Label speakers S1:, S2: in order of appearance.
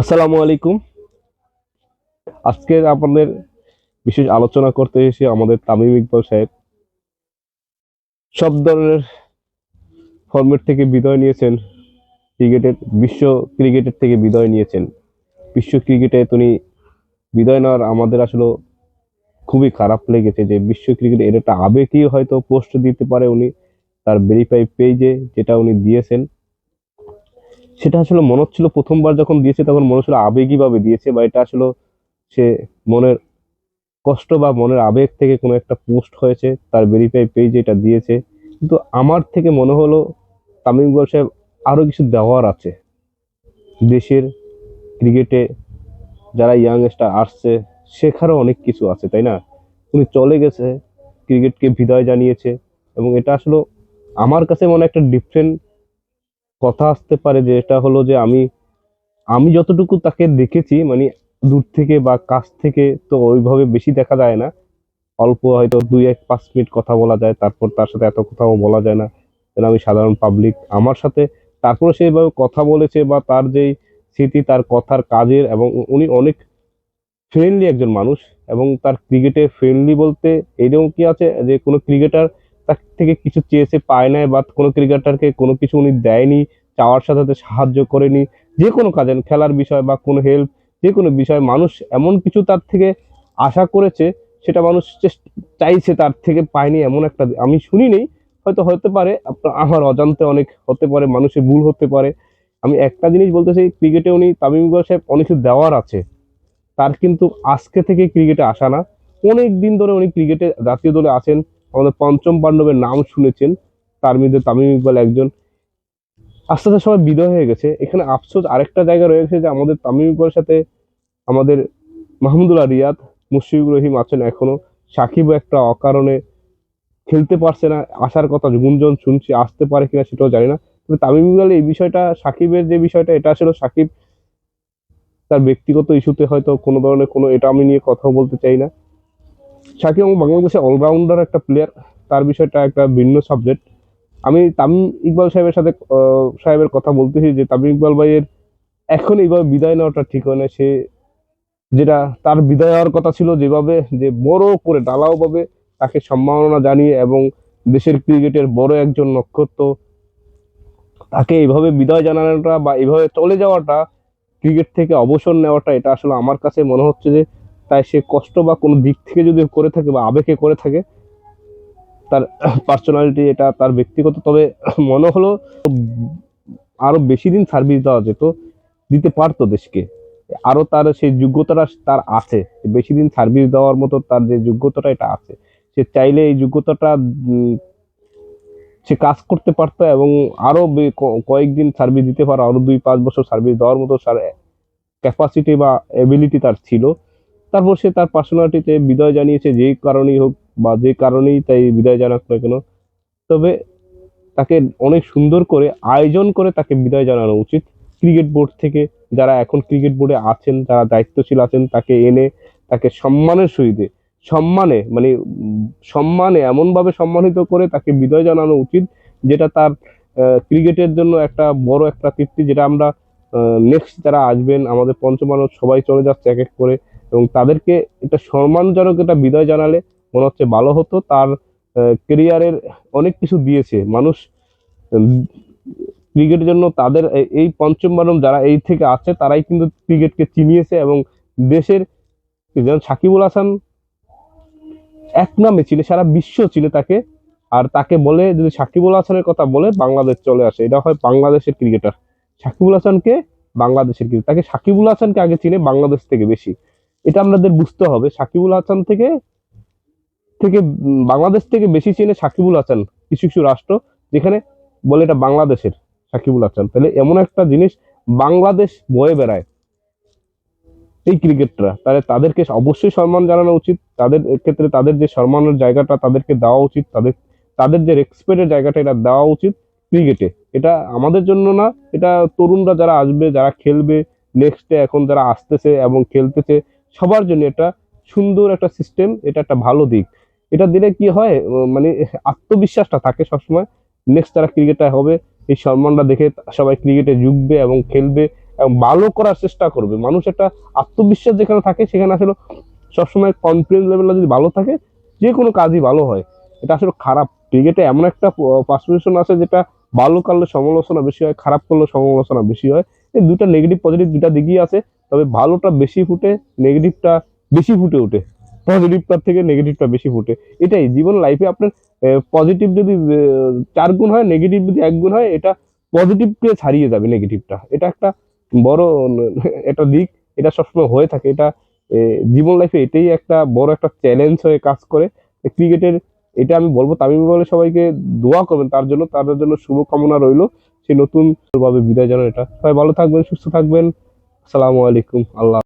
S1: আসসালামু আলাইকুম। আজকে আপনাদের বিশেষ আলোচনা করতে এসে আমাদের তামিম ইকবাল সাহেব। সব ধরনের ফরম্যাট থেকে বিদায় নিয়েছেন। ক্রিকেটের, বিশ্ব ক্রিকেটের থেকে বিদায় নিয়েছেন। বিশ্ব ক্রিকেটে তিনি বিদায় নেওয়ার আমাদের আসলে খুবই খারাপ লেগেছে যে বিশ্ব ক্রিকেটে এর একটা আবেগই হয়তো পোস্ট দিতে পারে উনি, তার ভেরিফাই পেজে যেটা উনি দিয়েছেন। সেটা আসলে মনে হচ্ছিল প্রথমবার যখন দিয়েছে, তখন মনে হচ্ছিল আবেগী ভাবে দিয়েছে, বা এটা আসলে সে মনের কষ্ট বা মনের আবেগ থেকে কোনো একটা পোস্ট হয়েছে, তার ভেরিফাই পেজ এটা দিয়েছে। কিন্তু আমার থেকে মনে হলো তামিম ইকবাল সাহেব আরও কিছু দেওয়ার আছে। দেশের ক্রিকেটে যারা ইয়াং স্টার আসছে শেখারও অনেক কিছু আছে, তাই না? উনি চলে গেছে, ক্রিকেটকে বিদায় জানিয়েছে, এবং এটা আসলে আমার কাছে মনে একটা ডিফারেন্ট কথা আসতে পারে যে এটা হলো যে আমি আমি যতটুকু তাকে দেখেছি মানে দূর থেকে বা কাছ থেকে তো ওইভাবে বেশি দেখা যায় না। অল্প হয়তো দুই এক পাঁচ মিনিট কথা বলা যায়, তারপর তার সাথে এত কথাও বলা যায় না। কারণ আমি সাধারণ পাবলিক আমার সাথে তারপরে সেইভাবে কথা বলেছে বা তার যেই স্মৃতি, তার কথার কাজের এবং উনি অনেক ফ্রেন্ডলি একজন মানুষ এবং তার ক্রিকেটে ফ্রেন্ডলি বলতে এরকম কি আছে যে কোনো ক্রিকেটার তার থেকে কিছু চেয়েছে, পায় নাই বা কোনো ক্রিকেটারকে কোনো কিছু উনি দেয়নি, চাওয়ার সাথে সাহায্য করেনি। যে কোনো কাজে, খেলার বিষয় বা কোনো হেল্প যে কোনো বিষয় মানুষ এমন কিছু তার থেকে আশা করেছে, সেটা মানুষ চাইছে তার থেকে পায়নি এমন একটা আমি শুনিনি, হয়তো হতে পারে আমার অজান্তে অনেক হতে পারে, মানুষের ভুল হতে পারে। আমি একটা জিনিস বলতে চাই, ক্রিকেটে উনি তামিম ইকবাল সাহেব অনেক কিছু দেওয়ার আছে, তার কিন্তু আজকে থেকে ক্রিকেটে আসা না। অনেক দিন ধরে উনি ক্রিকেটে জাতীয় দলে আছেন আমাদের পঞ্চম পাণ্ডবের নাম শুনেছেন, তার মধ্যে তামিম ইকবাল একজন। আস্তে আস্তে সবাই বিদায় হয়ে গেছে। এখানে আফসোস আরেকটা জায়গা রয়েছে যে আমাদের তামিম ইকবালের সাথে আমাদের মাহমুদুল্লাহ রিয়াদ, মুশফিকুর রহিম আছেন এখনও। সাকিবও একটা অকারণে খেলতে পারছে না, আসার কথা গুঞ্জন শুনছি, আসতে পারে কিনা সেটাও জানি না। তবে তামিম ইকবাল এই বিষয়টা, সাকিবের যে বিষয়টা, এটা আসলে সাকিব তার ব্যক্তিগত ইস্যুতে হয়তো কোনো ধরনের কোনো এটা আমি নিয়ে কথা বলতে চাই না। সাকিব এবং বাংলাদেশে অলরাউন্ডার একটা প্লেয়ার তার বিষয়টা একটা ভিন্ন সাবজেক্ট আমি তামিম ইকবাল সাহেবের সাথে সাহেবের কথা বলতেছি যে তামিম ইকবাল ভাইয়ের এখন এইভাবে বিদায় নেওয়াটা ঠিক হয় না। সে যেটা তার বিদায় হওয়ার কথা ছিল যেভাবে, যে বড় করে ডালাও ভাবে তাকে সম্মাননা জানিয়ে এবং দেশের ক্রিকেটের বড় একজন নক্ষত্র, তাকে এইভাবে বিদায় জানানোটা বা এইভাবে চলে যাওয়াটা, ক্রিকেট থেকে অবসর নেওয়াটা, এটা আসলে আমার কাছে মনে হচ্ছে যে তাই সে কষ্ট বা কোনো দিক থেকে যদি করে থাকে বা আবেগে করে থাকে, তার পার্সোনালিটি এটা তার ব্যক্তিগত। তবে মনে হলো আরও বেশি দিন সার্ভিস দেওয়া যেত, দিতে পারতো দেশকে। আরও তার সেই যোগ্যতাটা তার আছে। বেশি দিন সার্ভিস দেওয়ার মতো তার যে যোগ্যতাটা এটা আছে। সে চাইলে এই যোগ্যতাটা সে কাজ করতে পারতো এবং আরও বে- কয়েকদিন সার্ভিস দিতে পারো আরও দুই, পাঁচ বছর সার্ভিস দেওয়ার মতো ক্যাপাসিটি বা এবিলিটি তার ছিল। তারপর সে তার পার্সোনালিটিতে বিদায় জানিয়েছে যেই কারণেই হোক বা যে কারণেই তাই বিদায় জানাক না কেন। তবে তাকে অনেক সুন্দর করে আয়োজন করে তাকে বিদায় জানানো উচিত। ক্রিকেট বোর্ড থেকে যারা এখন ক্রিকেট বোর্ডে আছেন, যারা দায়িত্বশীল আছেন, তাকে এনে তাকে সম্মানের সহিত, সম্মানে মানে সম্মানে, এমনভাবে সম্মানিত করে তাকে বিদায় জানানো উচিত, যেটা তার ক্রিকেটের জন্য একটা বড় একটা তৃপ্তি, যেটা আমরা নেক্সট যারা আসবেন, আমাদের পঞ্চমানব সবাই চলে যাচ্ছে এক এক করে। এবং তাদেরকে একটা সম্মানজনক একটা বিদায় জানালে মনে হচ্ছে ভালো হতো। তার কেরিয়ারের অনেক কিছু দিয়েছে। মানুষ ক্রিকেটের জন্য তাদের এই- পঞ্চম মানব যারা এই থেকে আছে, তারাই কিন্তু ক্রিকেটকে চিনিয়েছে এবং দেশের যেমন সাকিবুল হাসান এক নামে ছিল, সারা বিশ্ব ছিল তাকে। আর তাকে বলে, যদি সাকিবুল হাসানের কথা বলে, বাংলাদেশ চলে আসে। এটা হয় বাংলাদেশের ক্রিকেটার সাকিবুল হাসানকে বাংলাদেশের ক্রিকেট তাকে সাকিবুল হাসানকে আগে চিনে বাংলাদেশ থেকে বেশি। এটা আমাদের বুঝতে হবে। সাকিবুল হাসান থেকে থেকে বাংলাদেশ থেকে বেশি চেনে সাকিবুল হাসান কিছু কিছু রাষ্ট্র, যেখানে বলে এটা বাংলাদেশের সাকিবুল হাসান। তাহলে এমন একটা জিনিস বাংলাদেশ বয়ে বেড়ায় এই ক্রিকেটরা। তাহলে তাদেরকে অবশ্যই সম্মান জানানো উচিত। তাদের ক্ষেত্রে তাদের যে সম্মানের জায়গাটা তাদেরকে দেওয়া উচিত। তাদের তাদের যে রেসপেক্টের জায়গাটা এটা দেওয়া উচিত ক্রিকেটে। এটা আমাদের জন্য না, এটা তরুণরা যারা আসবে, যারা খেলবে নেক্সটে এখন যারা আসতেছে এবং খেলতেছে সবার জন্য এটা সুন্দর একটা সিস্টেম এটা একটা ভালো দিক। এটা দিলে কি হয় মানে আত্মবিশ্বাসটা থাকে সবসময়। নেক্সট তারা ক্রিকেটার হবে, এই সম্মানটা দেখে সবাই ক্রিকেটে যুগবে এবং খেলবে এবং ভালো করার চেষ্টা করবে। মানুষ একটা আত্মবিশ্বাস যেখানে থাকে, সেখানে আসলে সবসময় কনফিডেন্স লেভেলটা যদি ভালো থাকে যে কোনো কাজই ভালো হয়। এটা আসলে খারাপ। ক্রিকেটে এমন একটা পার্সিপেশন আছে যেটা ভালো করলে সমালোচনা বেশি হয়, খারাপ করলে সমালোচনা বেশি হয়। এই দুটা নেগেটিভ পজিটিভ দুটা দিকই আছে। তবে ভালোটা বেশি ফুটে নেগেটিভটা বেশি ফুটে ওঠে। পজিটিভটার থেকে নেগেটিভটা বেশি ফুটে। এটাই, জীবন লাইফে আপনার পজিটিভ যদি চার গুণ হয় নেগেটিভ যদি এক গুণ হয়, এটা পজিটিভকে ছাড়িয়ে যাবে নেগেটিভটা এটা একটা বড় একটা দিক, এটা সবসময় হয়ে থাকে। এটা জীবন লাইফে এটাই একটা বড় একটা চ্যালেঞ্জ হয়ে কাজ করে। ক্রিকেটের এটা আমি বলব, তামিম বলে সবাইকে দোয়া করবেন। তার জন্য, তাদের জন্য শুভকামনা রইল। সে নতুন ভাবে বিদায় জানান এটা। সবাই ভালো থাকবেন সুস্থ থাকবেন। আসসালামু আলাইকুম। আল্লাহ